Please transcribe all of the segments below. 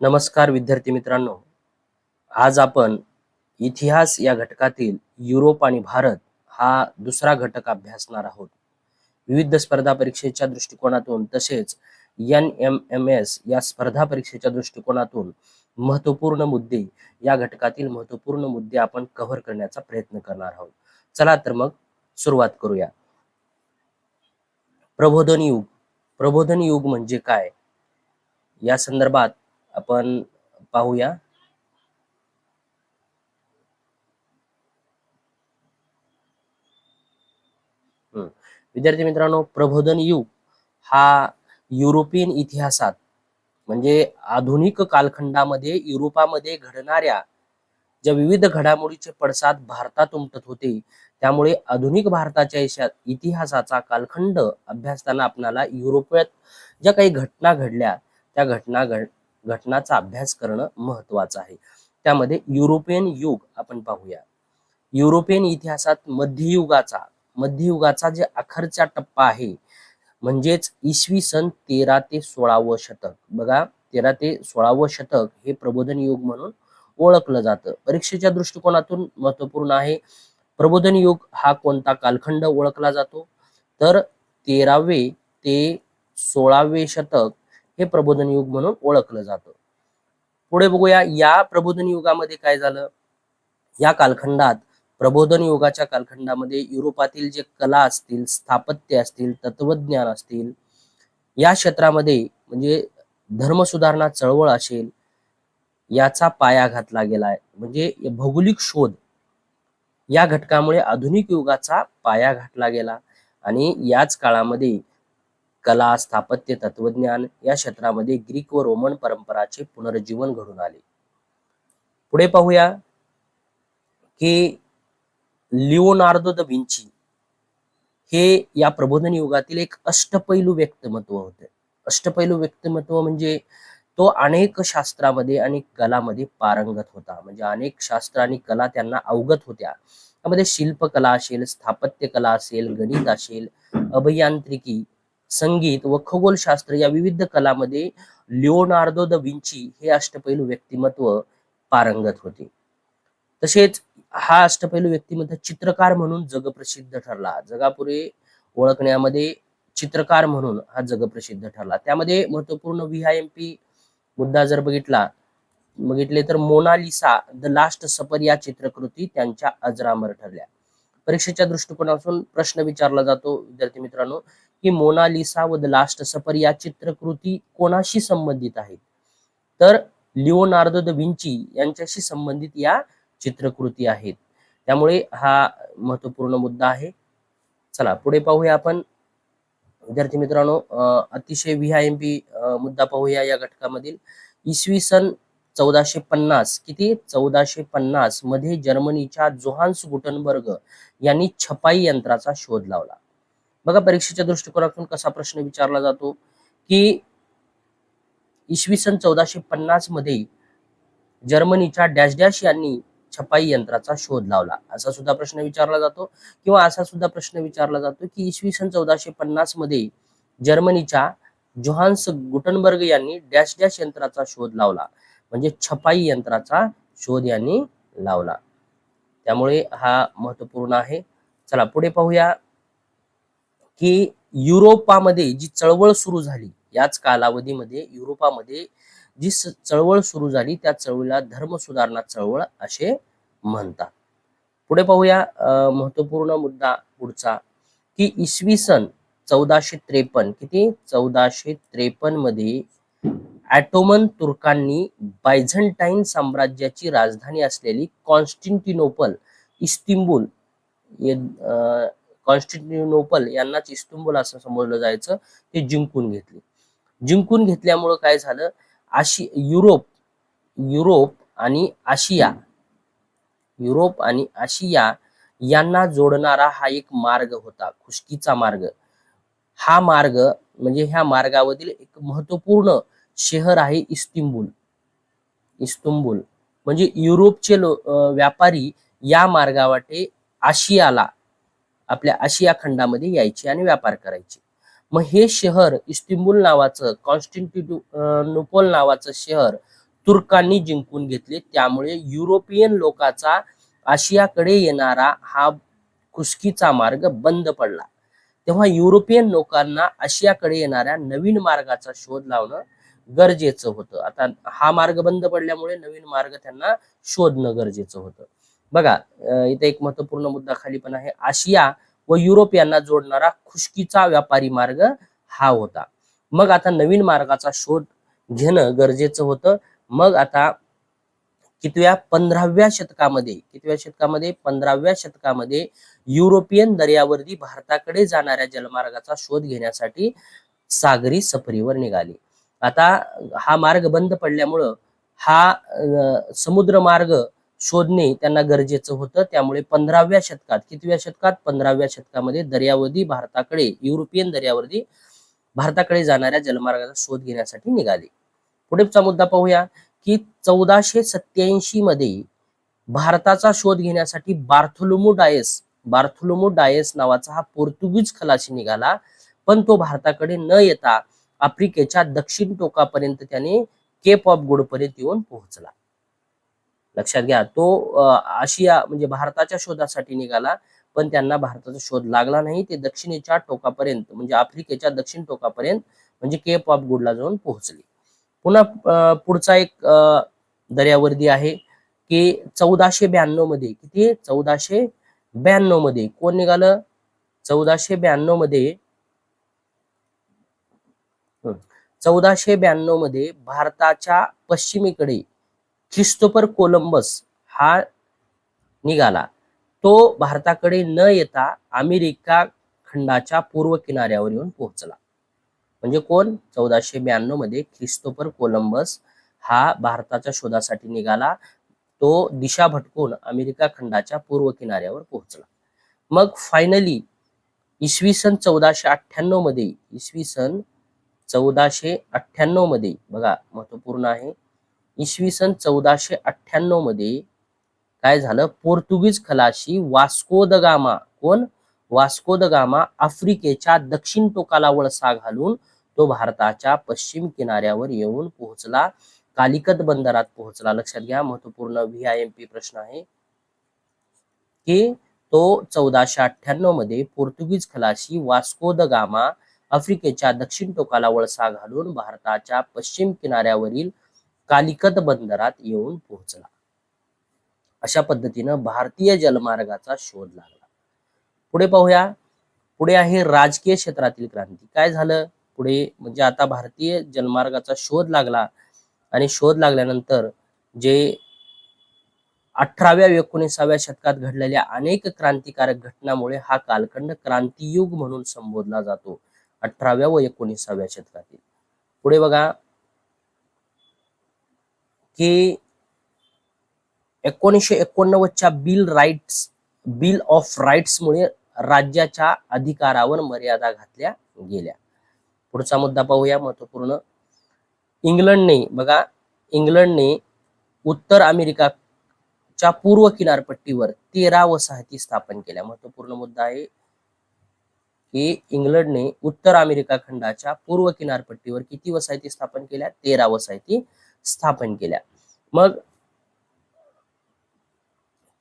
नमस्कार विद्यार्थी मित्रांनो. आज आपण इतिहास या घटकातील युरोप आणि भारत हा दुसरा घटक अभ्यासणार आहोत. विविध स्पर्धा परीक्षेच्या दृष्टिकोनातून तसेच एन एम एम एस या स्पर्धा परीक्षेच्या दृष्टिकोनातून महत्त्वपूर्ण मुद्दे या घटकातील महत्त्वपूर्ण मुद्दे आपण कव्हर करण्याचा प्रयत्न करणार आहोत. चला तर मग सुरुवात करूया. प्रबोधन युग. प्रबोधन युग म्हणजे काय? या संदर्भात आपण पाहूया. विद्यार्थी मित्रांनो प्रबोधन युग हा युरोपियन इतिहासात म्हणजे आधुनिक कालखंडामध्ये युरोपामध्ये घडणाऱ्या ज्या विविध घडामोडीचे पडसाद भारतात उमटत होते त्यामुळे आधुनिक भारताच्या इतिहासाचा कालखंड अभ्यासताना आपणाला युरोपात ज्या काही घटना घडल्या त्या घटना घड घटनाचा अभ्यास करणं महत्वाचं आहे. त्यामध्ये युरोपियन युग आपण पाहूया. युरोपियन इतिहासात मध्ययुगाचा मध्ययुगाचा जे अखरचा टप्पा आहे म्हणजेच इसवी सन तेरा ते सोळावं शतक. बघा तेरा ते सोळावं शतक हे प्रबोधन युग म्हणून ओळखलं जातं. परीक्षेच्या दृष्टिकोनातून महत्त्वपूर्ण आहे प्रबोधन युग हा कोणता कालखंड ओळखला जातो? तर तेरावे ते सोळावे शतक हे प्रबोधन युग म्हणून ओळखलं जातं. पुढे बघूया या प्रबोधन युगामध्ये काय झालं? या कालखंडात प्रबोधन युगाच्या कालखंडामध्ये युरोपातील जे कला असतील स्थापत्य असतील तत्वज्ञान असतील या क्षेत्रामध्ये म्हणजे धर्मसुधारणा चळवळ असेल याचा पाया घातला गेला आहे म्हणजे भौगोलिक शोध या घटकामुळे आधुनिक युगाचा पाया घातला गेला. आणि याच काळामध्ये कला स्थापत्य तत्वज्ञान या क्षेत्रामध्ये ग्रीक व रोमन परंपराचे पुनर्जीवन घडून आले. पुढे पाहूया की लिओनार्दो द विंची हे या प्रबोधन युगातील एक अष्टपैलू व्यक्तिमत्व होते. अष्टपैलू व्यक्तिमत्व म्हणजे तो अनेक शास्त्रामध्ये आणि कलामध्ये पारंगत होता. म्हणजे अनेक शास्त्र आणि कला त्यांना अवगत होत्या. त्यामध्ये शिल्पकला असेल स्थापत्य कला असेल गणित असेल अभियांत्रिकी संगीत व खगोलशास्त्र या विविध कलामध्ये लिओनार्दो द विंची हे अष्टपैलू व्यक्तिमत्व पारंगत होते. तसेच हा अष्टपैलू व्यक्तिमत्व चित्रकार म्हणून जगप्रसिद्ध ठरला. जगापुढे ओळखण्यामध्ये चित्रकार म्हणून हा जगप्रसिद्ध ठरला. त्यामध्ये महत्त्वपूर्ण व्ही आय एम पी मुद्दा जर बघितला बघितले तर मोनालिसा द लास्ट सफर या चित्रकृती त्यांच्या अजरामर ठरल्या. परीक्षेच्या दृष्टिकोनातून प्रश्न विचारला जातो विद्यार्थी मित्रांनो की मोनालिसा व द लास्ट सफर या चित्रकृती कोणाशी संबंधित आहेत? तर लिओनार्दो द विंची यांच्याशी संबंधित या चित्रकृती आहेत. त्यामुळे हा महत्त्वपूर्ण मुद्दा आहे. चला पुढे पाहूया आपण. विद्यार्थी मित्रांनो अतिशय व्ही मुद्दा पाहूया या घटकामधील. इसवी सन चौदाशे पन्नास किती? चौदाशे पन्नासमध्ये जर्मनीच्या जोहान्स गुटनबर्ग यांनी छपाई यंत्राचा शोध लावला. बघा परीक्षेच्या दृष्टिकोनातून कसा प्रश्न विचारला जातो की इसवी सन चौदाशे पन्नासमध्ये जर्मनीच्या डॅश डॅश यांनी छपाई यंत्राचा शोध लावला. असा सुद्धा प्रश्न विचारला जातो किंवा असा सुद्धा प्रश्न विचारला जातो की इसवी सन चौदाशे पन्नासमध्ये जर्मनीच्या जोहान्स गुटनबर्ग यांनी डॅश डॅश यंत्राचा शोध लावला. म्हणजे छपाई यंत्राचा शोध यांनी लावला. त्यामुळे हा महत्त्वपूर्ण आहे. चला पुढे पाहूया. की युरोपामध्ये जी चळवळ सुरू झाली याच कालावधीमध्ये युरोपामध्ये जी चळवळ सुरू झाली त्या चळवळीला धर्म सुधारणा चळवळ असे म्हणतात. पुढे पाहूया अं, महत्त्वपूर्ण मुद्दा पुढचा की इसवी सन चौदाशे त्रेपन्न किती? चौदाशे त्रेपन्नमध्ये ॲटोमन तुर्कांनी बायझंटाईन साम्राज्याची राजधानी असलेली कॉन्स्टिंटिनोपल इस्तिंबुल कॉन्स्टिट्युनोपल यांनाच इस्तुंबुल असं समजलं जायचं ते जिंकून घेतले. जिंकून घेतल्यामुळं काय झालं? आशि युरोप युरोप आणि आशिया युरोप आणि आशिया यांना जोडणारा हा एक मार्ग होता खुशकीचा मार्ग. हा मार्ग म्हणजे ह्या मार्गावरील एक महत्त्वपूर्ण शहर आहे इस्तिंबुल. इस्तुंबुल. म्हणजे युरोपचे लो अं, व्यापारी या मार्गावाटे आशियाला आपल्या आशिया खंडामध्ये यायचे आणि व्यापार करायचे. मग हे शहर इस्तिंबुल नावाचं कॉन्स्टिंटिनोपल नावाचं शहर तुर्कांनी जिंकून घेतले. त्यामुळे युरोपियन लोकांचा आशियाकडे येणारा हा खुसकीचा मार्ग बंद पडला. तेव्हा युरोपियन लोकांना आशियाकडे येणाऱ्या नवीन मार्गाचा शोध लावणं गरजेचं होतं. आता हा मार्ग बंद पडल्यामुळे नवीन मार्ग त्यांना शोधणं गरजेचं होतं. बघा इथे एक महत्त्वपूर्ण मुद्दा खाली पण आहे. आशिया व युरोप यांना जोडणारा खुशकीचा व्यापारी मार्ग हा होता. मग आता नवीन मार्गाचा शोध घेणं गरजेचं होतं. मग आता कितव्या पंधराव्या शतकामध्ये कितव्या शतकामध्ये? पंधराव्या शतकामध्ये युरोपियन दर्यावरती भारताकडे जाणाऱ्या जलमार्गाचा शोध घेण्यासाठी सागरी सफरीवर निघाले. आता हा मार्ग बंद पडल्यामुळं हा समुद्र मार्ग शोधणे त्यांना गरजेचं होतं. त्यामुळे पंधराव्या शतकात कितव्या शतकात? पंधराव्या शतकामध्ये दर्यावधी भारताकडे युरोपियन दर्यावर्दी भारताकडे जाणाऱ्या जलमार्गाचा शोध घेण्यासाठी निघाले. पुढेचा मुद्दा पाहूया की चौदाशे सत्याऐंशी मध्ये भारताचा शोध घेण्यासाठी बार्थोलोमो डायस बार्थोलोमो डायस नावाचा हा पोर्तुगीज खलाशी निघाला. पण तो भारताकडे न येता आफ्रिकेच्या दक्षिण टोकापर्यंत त्याने केप ऑफ गुड पर्यंत येऊन पोहोचला. लक्षात घ्या. तो आशिया म्हणजे भारताच्या शोधासाठी निघाला पण त्यांना भारताचा शोध लागला नाही. ते दक्षिणेच्या टोकापर्यंत म्हणजे आफ्रिकेच्या दक्षिण टोकापर्यंत म्हणजे केप ऑफ गुडला जाऊन पोहोचले. पुन्हा पुढचा एक दर्यावर्दी आहे की चौदाशे ब्याण्णवमध्ये किती? चौदाशे ब्याण्णवमध्ये. कोण निघालं? चौदाशे ब्याण्णवमध्ये चौदाशे ब्याण्णवमध्ये भारताच्या पश्चिमेकडे क्रिस्टोफर कोलंबस हा निघाला. तो भारताकडे न येता अमेरिका खंडाच्या पूर्व किनाऱ्यावर येऊन पोहोचला. म्हणजे कोण? चौदाशे ब्याण्णवमध्ये ख्रिस्तोफर कोलंबस हा भारताच्या शोधासाठी निघाला. तो दिशा भटकून अमेरिका खंडाच्या पूर्व किनाऱ्यावर पोहोचला. मग फायनली इसवी सन चौदाशे अठ्ठ्याण्णवमध्ये इसवी सन चौदाशे अठ्ठ्याण्णवमध्ये बघा महत्त्वपूर्ण आहे. इसवी सन चौदाशे अठ्ठ्याण्णवमध्ये काय झालं? पोर्तुगीज खलाशी वास्को द गामा कोण? वास्को द गामा आफ्रिकेच्या दक्षिण टोकाला वळसा घालून तो भारताच्या पश्चिम किनाऱ्यावर येऊन पोहोचला. कालिकत बंदरात पोहोचला. लक्षात घ्या महत्त्वपूर्ण व्ही आय एम पी प्रश्न आहे. की तो चौदाशे अठ्ठ्याण्णवमध्ये पोर्तुगीज खलाशी वास्को द गामा आफ्रिकेच्या दक्षिण टोकाला वळसा घालून भारताच्या पश्चिम किनाऱ्यावरील कालिकत बंदरात येऊन पोहोचला. अशा पद्धतीनं भारतीय जलमार्गाचा शोध लागला. पुढे पाहूया. पुढे आहे राजकीय क्षेत्रातील क्रांती. काय झालं? पुढे म्हणजे आता भारतीय जलमार्गाचा शोध लागला आणि शोध लागल्यानंतर जे अठराव्या एकोणीसाव्या शतकात घडलेल्या अनेक क्रांतिकारक घटनामुळे हा कालखंड क्रांतियुग म्हणून संबोधला जातो अठराव्या व एकोणीसाव्या शतकातील. पुढे बघा. की एकोणीसशे एकोणनव्वदच्या बिल राईट्स बिल ऑफ राईट्समुळे राज्याच्या अधिकारावर मर्यादा घातल्या गेल्या. पुढचा मुद्दा पाहूया महत्त्वपूर्ण इंग्लंडने बघा इंग्लंडने उत्तर अमेरिकाच्या पूर्व किनारपट्टीवर तेरा वसाहती स्थापन केल्या. महत्त्वपूर्ण मुद्दा आहे की इंग्लंडने उत्तर अमेरिका खंडाच्या पूर्व किनारपट्टीवर किती वसाहती स्थापन केल्या? तेरा वसाहती स्थापन केल्या. मग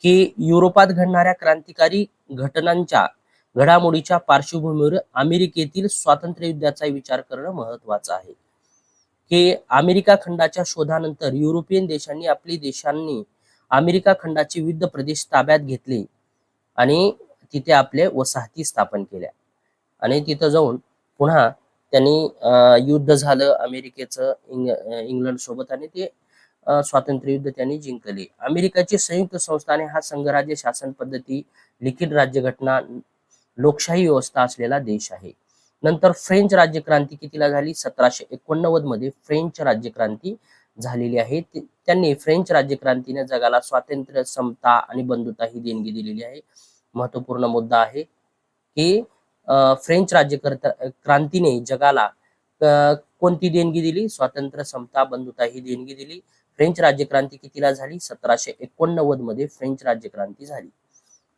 की युरोपात घडणाऱ्या क्रांतिकारी घटनांच्या घडामोडीच्या पार्श्वभूमीवर अमेरिकेतील स्वातंत्र्य युद्धाचा विचार करणं महत्वाचं आहे. की अमेरिका खंडाच्या शोधानंतर युरोपियन देशांनी आपली देशांनी अमेरिका खंडाचे विविध प्रदेश ताब्यात घेतले आणि तिथे आपले वसाहती स्थापन केल्या. आणि तिथं जाऊन पुन्हा त्यांनी युद्ध झालं अमेरिकेचं इंग इंग्लंड सोबत आणि ते स्वातंत्र्य युद्ध त्यांनी जिंकले. अमेरिकाची संयुक्त संस्थाने हा संघराज्य शासन पद्धती लिखित राज्यघटना लोकशाही व्यवस्था असलेला देश आहे. नंतर फ्रेंच राज्यक्रांती कितीला झाली? सतराशे एकोणनव्वदमध्ये फ्रेंच राज्यक्रांती झालेली आहे. त्यांनी फ्रेंच राज्यक्रांतीने जगाला स्वातंत्र्य समता आणि बंधुता ही देणगी दिलेली आहे. महत्त्वपूर्ण मुद्दा आहे की फ्रेंच राज्यकर्ता क्रांतीने जगाला कोणती देणगी दिली? स्वातंत्र्य समता बंधुता ही देणगी दिली. फ्रेंच राज्यक्रांती कितीला झाली? सतराशे एकोणनव्वदमध्ये फ्रेंच राज्यक्रांती झाली.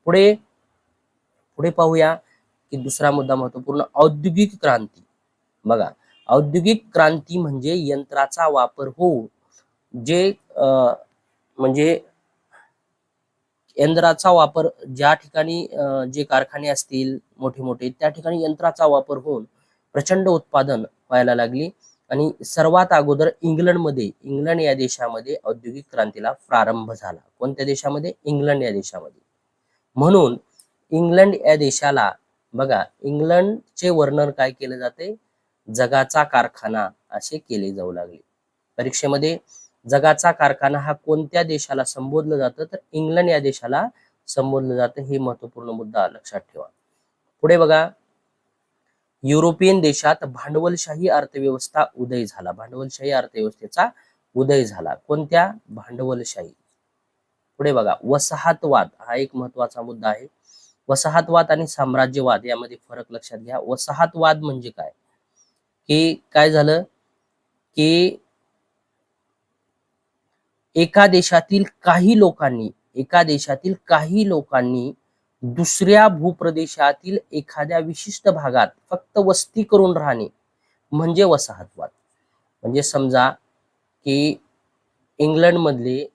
पुढे पुढे पाहूया की दुसरा मुद्दा महत्त्वपूर्ण औद्योगिक क्रांती. बघा औद्योगिक क्रांती म्हणजे यंत्राचा वापर होऊन जे अं, म्हणजे यंत्राचा वापर ज्या ठिकाणी जे कारखाने असतील मोठे मोठे त्या ठिकाणी यंत्राचा वापर होऊन प्रचंड उत्पादन व्हायला लागली. आणि सर्वात अगोदर इंग्लंडमध्ये इंग्लंड या देशामध्ये औद्योगिक क्रांतीला प्रारंभ झाला. कोणत्या देशामध्ये? इंग्लंड या देशामध्ये. म्हणून इंग्लंड या देशाला बघा इंग्लंडचे वर्णन काय केले जाते? जगाचा कारखाना असे केले जाऊ लागले. परीक्षेमध्ये जगाचा कारखाना हा कोणत्या देशाला संबोधलं जातं? तर इंग्लंड या देशाला संबोधलं जातं. हे महत्त्वपूर्ण मुद्दा लक्षात ठेवा. पुढे बघा. युरोपियन देशात भांडवलशाही अर्थव्यवस्था उदय झाला. भांडवलशाही अर्थव्यवस्थेचा उदय झाला. कोणत्या? भांडवलशाही. पुढे बघा. वसाहतवाद हा एक महत्त्वाचा मुद्दा आहे. वसाहतवाद आणि साम्राज्यवाद यामध्ये फरक लक्षात घ्या. वसाहतवाद म्हणजे काय? की काय झालं? की एका देशातील काही लोकांनी एका देशातील काही लोकांनी दुसऱ्या भूप्रदेशातील एखाद्या विशिष्ट भागात फक्त वस्ती करून राहणे म्हणजे वसाहतवाद. म्हणजे समजा की इंग्लंडमधले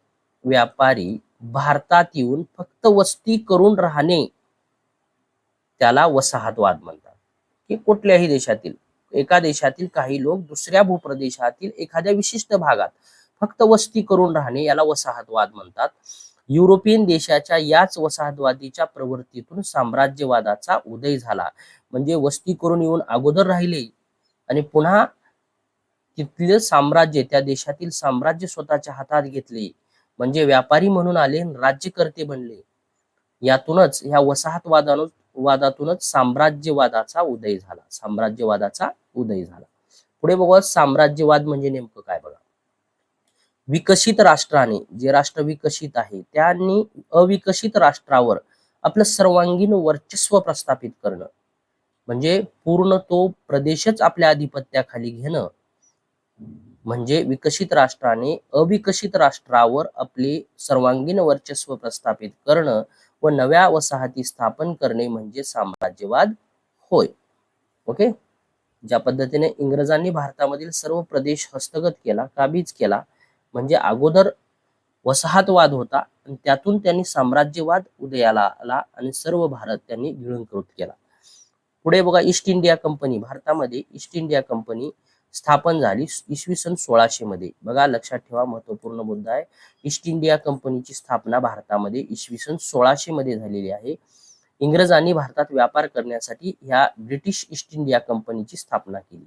व्यापारी भारतात येऊन फक्त वस्ती करून राहणे त्याला वसाहतवाद म्हणतात. की कुठल्याही देशातील एका देशातील काही लोक दुसऱ्या भूप्रदेशातील एखाद्या विशिष्ट भागात फक्त वस्ती करून राहणे याला वसाहतवाद म्हणतात. युरोपियन देशाच्या याच वसाहतवादीच्या प्रवृत्तीतून साम्राज्यवादाचा उदय झाला. म्हणजे वस्ती करून येऊन अगोदर राहिले आणि पुन्हा तिथले साम्राज्य त्या देशातील साम्राज्य स्वतःच्या हातात घेतले. म्हणजे व्यापारी म्हणून आले राज्यकर्ते बनले. यातूनच ह्या वसाहतवादानु वादातूनच साम्राज्यवादाचा उदय झाला. साम्राज्यवादाचा उदय झाला. पुढे बघा साम्राज्यवाद म्हणजे नेमकं काय बघा. विकसित राष्ट्राने जे राष्ट्र विकसित आहे त्यांनी अविकसित राष्ट्रावर आपलं सर्वांगीण वर्चस्व प्रस्थापित करणं. म्हणजे पूर्ण तो प्रदेशच आपल्या आधिपत्याखाली घेणं. म्हणजे विकसित राष्ट्राने अविकसित राष्ट्रावर आपले सर्वांगीण वर्चस्व प्रस्थापित करणं व नव्या वसाहती स्थापन करणे म्हणजे साम्राज्यवाद होय. ओके? ज्या पद्धतीने इंग्रजांनी भारतामधील सर्व प्रदेश हस्तगत केला काबीज केला म्हणजे अगोदर वसाहतवाद होता आणि त्यातून त्यांनी साम्राज्यवाद उदयाला आला आणि सर्व भारत त्यांनी गिळंकृत केला. पुढे बघा ईस्ट इंडिया कंपनी भारतामध्ये ईस्ट इंडिया कंपनी स्थापन झाली इसवी सन सोळाशे मध्ये. बघा लक्षात ठेवा महत्त्वपूर्ण मुद्दा आहे. ईस्ट इंडिया कंपनीची स्थापना भारतामध्ये इसवी सन सोळाशे मध्ये झालेली आहे. इंग्रजांनी भारतात व्यापार करण्यासाठी ह्या ब्रिटिश ईस्ट इंडिया कंपनीची स्थापना केली.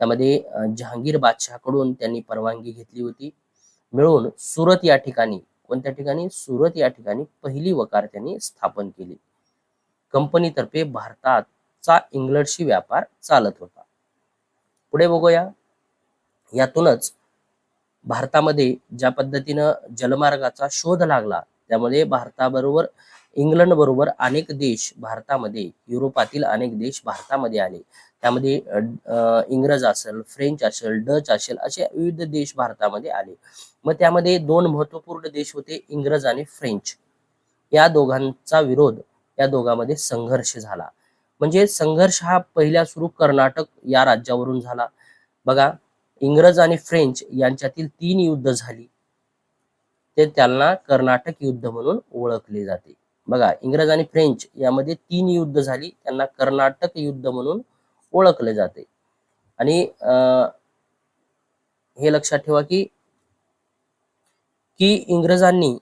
त्यामध्ये जहांगीर बादशहाकडून त्यांनी परवानगी घेतली होती. मिळून सुरत या ठिकाणी कोणत्या ठिकाणी? सुरत या ठिकाणी पहिली वकार त्यांनी स्थापन केली. कंपनीतर्फे भारताचा इंग्लंडशी व्यापार चालत होता. पुढे बघूया. यातूनच भारतामध्ये ज्या पद्धतीनं जलमार्गाचा शोध लागला त्यामध्ये भारताबरोबर इंग्लंड बरोबर अनेक देश भारतामध्ये युरोपातील अनेक देश भारतामध्ये आले. त्यामध्ये इंग्रज असेल फ्रेंच असेल डच असेल असे विविध देश भारतामध्ये आले. मग त्यामध्ये दोन महत्त्वपूर्ण देश होते इंग्रज आणि फ्रेंच. या दोघांचा विरोध या दोघांमध्ये संघर्ष झाला. म्हणजे संघर्ष हा पहिला सुरू कर्नाटक या राज्यावरून झाला. बघा इंग्रज आणि फ्रेंच यांच्यातील तीन युद्ध झाली. ते त्यांना कर्नाटक युद्ध म्हणून ओळखले जाते. बघा इंग्रज आणि फ्रेंच यामध्ये तीन युद्ध झाली. त्यांना कर्नाटक युद्ध म्हणून ओळखले जाते. आणि अं, हे लक्षात ठेवा की की इंग्रजांनी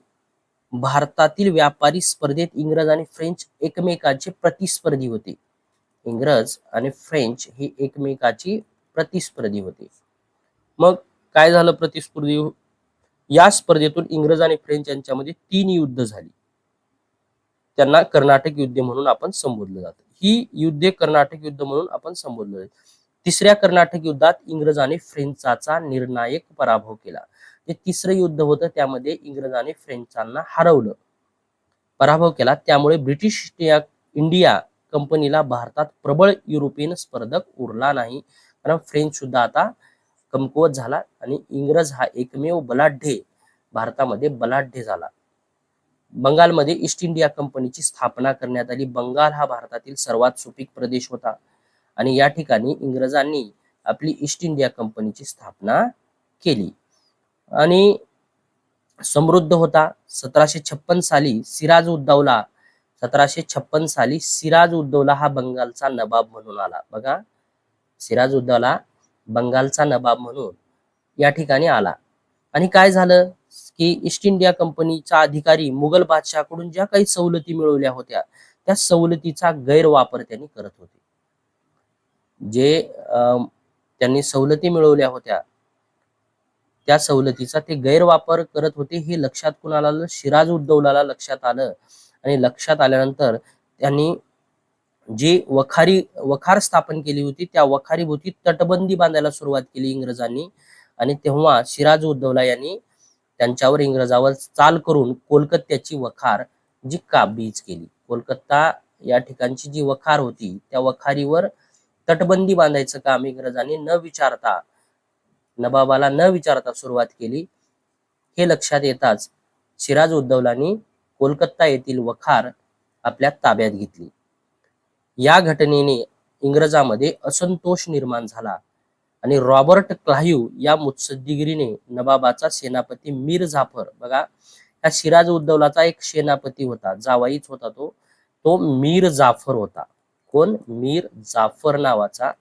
भारतातील व्यापारी स्पर्धेत इंग्रज आणि फ्रेंच एकमेकांचे प्रतिस्पर्धी होते. इंग्रज आणि फ्रेंच ही एकमेकाची प्रतिस्पर्धी होते. मग काय झालं प्रतिस्पर्धी? या स्पर्धेतून इंग्रज आणि फ्रेंच यांच्यामध्ये तीन युद्ध झाली. त्यांना कर्नाटक युद्ध म्हणून आपण संबोधलं जातं. ही युद्धे कर्नाटक युद्ध म्हणून आपण संबोधलं तिसऱ्या कर्नाटक युद्धात इंग्रजाने फ्रेंचाचा निर्णायक पराभव केला. ते तिसरं युद्ध होतं त्यामध्ये इंग्रजाने फ्रेंचांना हरवलं. पराभव केला. त्यामुळे ब्रिटिश इंडिया इंडिया कंपनीला भारतात प्रबळ युरोपियन स्पर्धक उरला नाही. कारण फ्रेंच सुद्धा आता कमकुवत झाला आणि इंग्रज हा एकमेव बलाढ्य भारतामध्ये बलाढ्य झाला. बंगालमध्ये ईस्ट इंडिया कंपनीची स्थापना करण्यात आली. बंगाल हा भारतातील सर्वात सुपीक प्रदेश होता. आणि या ठिकाणी इंग्रजांनी आपली ईस्ट इंडिया कंपनीची स्थापना केली. आणि समृद्ध होता. सतराशे छप्पन साली सिराज उद्दौला सतराशे छप्पन साली सिराज उद्दौला हा बंगालचा नबाब म्हणून आला. बघा सिराज उद्दौला बंगालचा नबाब म्हणून या ठिकाणी आला. आणि काय झालं? की ईस्ट इंडिया कंपनीचा अधिकारी मुघल बादशाहकडून ज्या काही सवलती मिळवल्या होत्या त्या सवलतीचा गैरवापर त्यांनी करत होते. जे त्यांनी सवलती मिळवल्या होत्या त्या सवलतीचा ते गैरवापर करत होते हे लक्षात कुणाला आलं? शिराज उद्दौलाला लक्षात आलं आणि लक्षात आल्यानंतर त्यांनी जी वखारी वखार स्थापन केली होती त्या वखारीभोवती तटबंदी बांधायला सुरुवात केली इंग्रजांनी. आणि तेव्हा सिराज उद्दौला यांनी त्यांच्यावर इंग्रजावर चाल करून कोलकात्याची वखार जी काबीज केली. कोलकाता या ठिकाणची जी वखार होती त्या वखारीवर तटबंदी बांधायचं काम इंग्रजांनी न विचारता नबाबाला न विचारता सुरुवात केली. हे लक्षात येताच सिराज उद्धवलांनी कोलकाता येथील वखार आपल्या ताब्यात घेतली. या घटनेने इंग्रजामध्ये असंतोष निर्माण झाला. आणि रॉबर्ट क्लाहिव या मुत्सद्दीगिरीने नवाबाचा सेनापती मीर जाफर. बघा या सिराज उद्दौलाचा एक सेनापती होता जावाईच होता तो. तो मीर जाफर होता. कोण? मीर जाफर नावाचा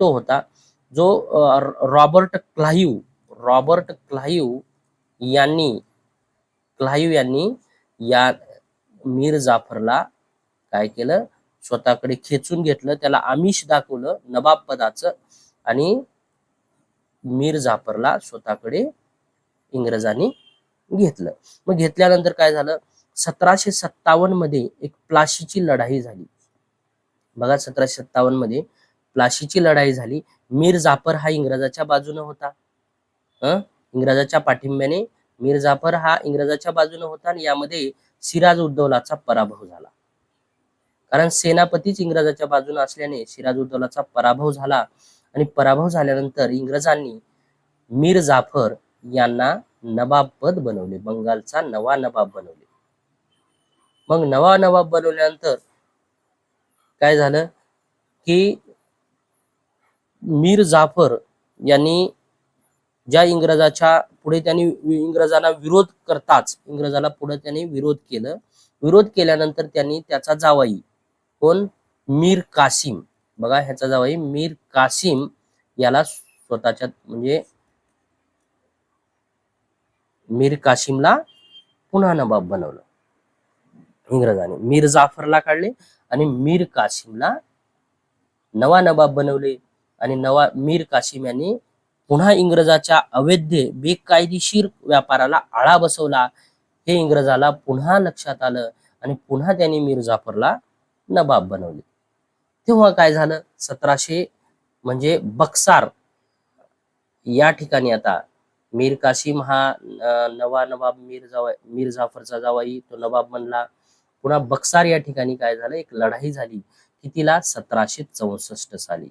तो होता जो रॉबर्ट क्लाहिव रॉबर्ट क्लाहिव यांनी क्लाहिव यांनी या मीर जाफरला काय केलं? स्वतःकडे खेचून घेतलं त्याला आमिष दाखवलं नवाब पदाचं आणि मीर जाफरला स्वतःकडे इंग्रजांनी घेतलं. मग घेतल्यानंतर काय झालं? सतराशे सत्तावन्नमध्ये एक प्लाशीची लढाई झाली. बघा सतराशे सत्तावन्नमध्ये प्लाशीची लढाई झाली. मीर जाफर हा इंग्रजाच्या बाजूने होता. हं? इंग्रजाच्या पाठिंब्याने मीर जाफर हा इंग्रजाच्या बाजूने होता आणि यामध्ये सिराज उद्दौलाचा पराभव झाला. कारण सेनापतीच इंग्रजाच्या बाजूने असल्याने सिराज उद्दौलाचा पराभव झाला. आणि पराभव झाल्यानंतर इंग्रजांनी मीर जाफर यांना नवाब पद बनवले. बंगालचा नवा नवाब बनवले. मग नवा नवाब बनवल्यानंतर काय झालं? की मीर जाफर यांनी ज्या इंग्रजाच्या पुढे त्यांनी इंग्रजांना विरोध करताच इंग्रजाला पुढे त्यांनी विरोध केलं. विरोध केल्यानंतर त्यांनी त्याचा जावाई कोण? मीर कासिम. बघा ह्याचा जावाई मीर कासिम याला स्वतःच्या म्हणजे मीर कासिमला पुन्हा नवाब बनवलं. इंग्रजाने. मीर जाफरला काढले आणि मीर कासिमला नवा नवाब बनवले आणि नवा मीर कासिम यांनी पुन्हा इंग्रजाच्या अवैध बेकायदेशीर व्यापाराला आळा बसवला. हे इंग्रजाला पुन्हा लक्षात आलं आणि पुन्हा त्यांनी मीर जाफरला नवाब बनवले. तेव्हा काय झालं? सतराशे म्हणजे बक्सार. या ठिकाणी आता मीर कासिम हा नवा नवाब मीर जावा मीर जाफरचा जावाई तो नवाब बनला. पुन्हा बक्सार या ठिकाणी काय झालं? एक लढाई झाली कितीला सतराशे चौसष्ट साली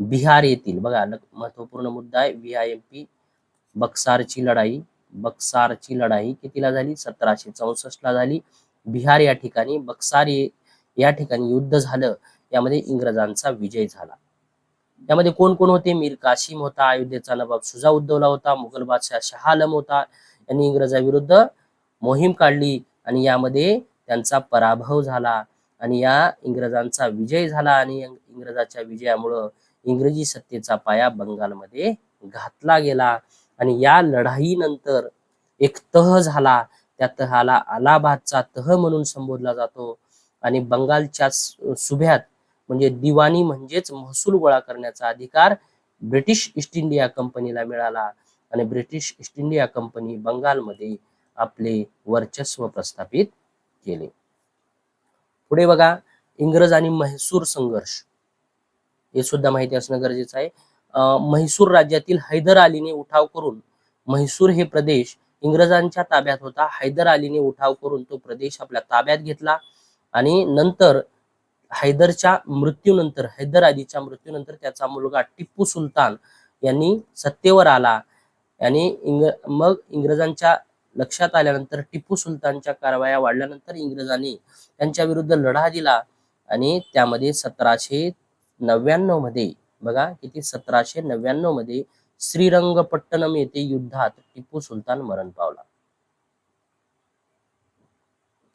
बिहार येथील बघा महत्त्वपूर्ण मुद्दा आहे बिहार एम पी बक्सारची लढाई बक्सारची लढाई कितीला झाली? सतराशे चौसष्ट ला झाली. बिहार या ठिकाणी बक्सार या ठिकाणी युद्ध झालं. यामध्ये इंग्रजांचा विजय झाला. यामध्ये कोण कोण होते? मीर कासिम होता अयोध्येचा नवाब सुजा उद्दौला होता मुघल बादशाह शहा आलम होता. यांनी इंग्रजाविरुद्ध मोहीम काढली आणि यामध्ये त्यांचा पराभव झाला आणि या इंग्रजांचा विजय झाला आणि इंग्रजाच्या विजयामुळं इंग्रजी सत्तेचा पाया बंगालमध्ये घातला गेला आणि या लढाईनंतर एक तह झाला. त्या तहाला अलाहाबादचा तह म्हणून संबोधला जातो आणि बंगालच्या सुभ्यात म्हणजे दिवाणी म्हणजेच महसूल गोळा करण्याचा अधिकार ब्रिटिश ईस्ट इंडिया कंपनीला मिळाला. आणि ब्रिटिश ईस्ट इंडिया कंपनी बंगालमध्ये आपले वर्चस्व प्रस्थापित केले. पुढे बघा इंग्रज आणि म्हैसूर संघर्ष. हे सुद्धा माहिती असणं गरजेचं आहे. म्हैसूर राज्यातील हैदर अलीने उठाव करून म्हैसूर हे प्रदेश इंग्रजांच्या ताब्यात होता. हैदर अलीने उठाव करून तो प्रदेश आपल्या ताब्यात घेतला. आणि नंतर हैदरच्या मृत्यूनंतर हैदर आदीच्या मृत्यूनंतर त्याचा मुलगा टिप्पू सुलतान यांनी सत्तेवर आला. आणि इंग मग इंग्रजांच्या लक्षात आल्यानंतर टिप्पू सुलतानच्या कारवाया वाढल्यानंतर इंग्रजांनी त्यांच्या विरुद्ध लढा दिला आणि त्यामध्ये सतराशे नव्याण्णवमध्ये बघा किती सतराशे नव्याण्णवमध्ये श्रीरंगपट्टणम येथे युद्धात टिप्पू सुलतान मरण पावला.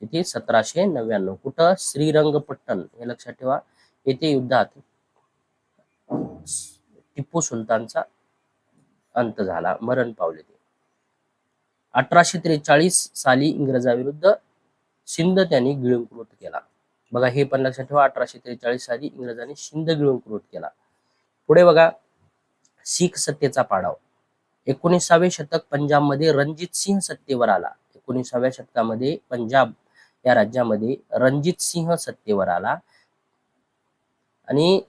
किती सतराशे नव्याण्णव. कुठं? श्रीरंगपट्टण. हे लक्षात ठेवा. येथे युद्धात टिप्पू सुलतानचा अंत झाला. मरण पावले ते. अठराशे त्रेचाळीस साली इंग्रजाविरुद्ध सिंध त्यांनी गिळंकृत केला. बघा हे पण लक्षात ठेवा. अठराशे त्रेचाळीस साली इंग्रजांनी सिंध गिळंकृत केला. पुढे बघा शीख सत्तेचा पाडाव. एकोणीसावे शतक पंजाबमध्ये रणजित सिंह सत्तेवर आला. एकोणीसाव्या शतकामध्ये पंजाब या राज्यामध्ये रणजित सिंह सत्तेवर आला आणि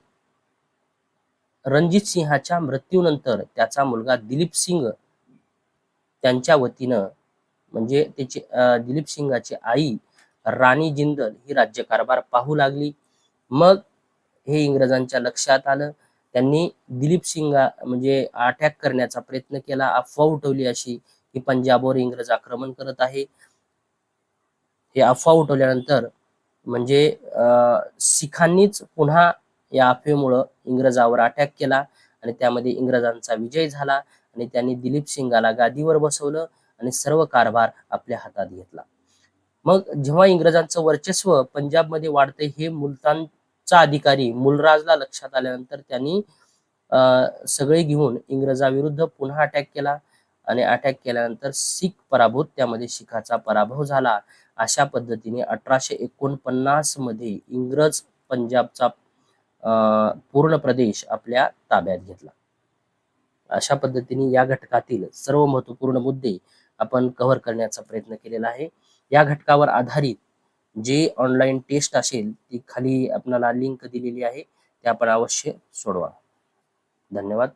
रणजित सिंहाच्या मृत्यूनंतर त्याचा मुलगा दिलीप सिंग त्यांच्या वतीनं म्हणजे त्याची दिलीप सिंगाची आई राणी जिंदल ही राज्यकारभार पाहू लागली. मग हे इंग्रजांच्या लक्षात आलं. त्यांनी दिलीप सिंगा म्हणजे अटॅक करण्याचा प्रयत्न केला. अफवा उठवली अशी की पंजाबवर इंग्रज आक्रमण करत आहे. हे अफवा उठवल्यानंतर म्हणजे शिखांनीच पुन्हा या अफवेमुळं इंग्रजावर अटॅक केला आणि त्यामध्ये इंग्रजांचा विजय झाला आणि त्यांनी दिलीप सिंगाला गादीवर बसवलं आणि सर्व कारभार आपल्या हातात घेतला. मग जेव्हा इंग्रजांचं वर्चस्व पंजाबमध्ये वाढते हे मुलतानचा अधिकारी मुलराजला लक्षात आल्यानंतर त्यांनी अं, सगळे घेऊन इंग्रजाविरुद्ध पुन्हा अटॅक केला आणि अटॅक केल्यानंतर शीख पराभूत त्यामध्ये शिखाचा पराभव झाला. अशा पद्धतीने अठराशे एकोणपन्नासमध्ये इंग्रज पंजाबचा पूर्ण प्रदेश आपल्या ताब्यात घेतला. अशा पद्धतीने या घटकातील सर्व महत्त्वपूर्ण मुद्दे आपण कव्हर करण्याचा प्रयत्न केलेला आहे. या घटकावर आधारित जे ऑनलाईन टेस्ट असेल ती खाली आपल्याला लिंक दिलेली आहे. ते आपण अवश्य सोडवा. धन्यवाद.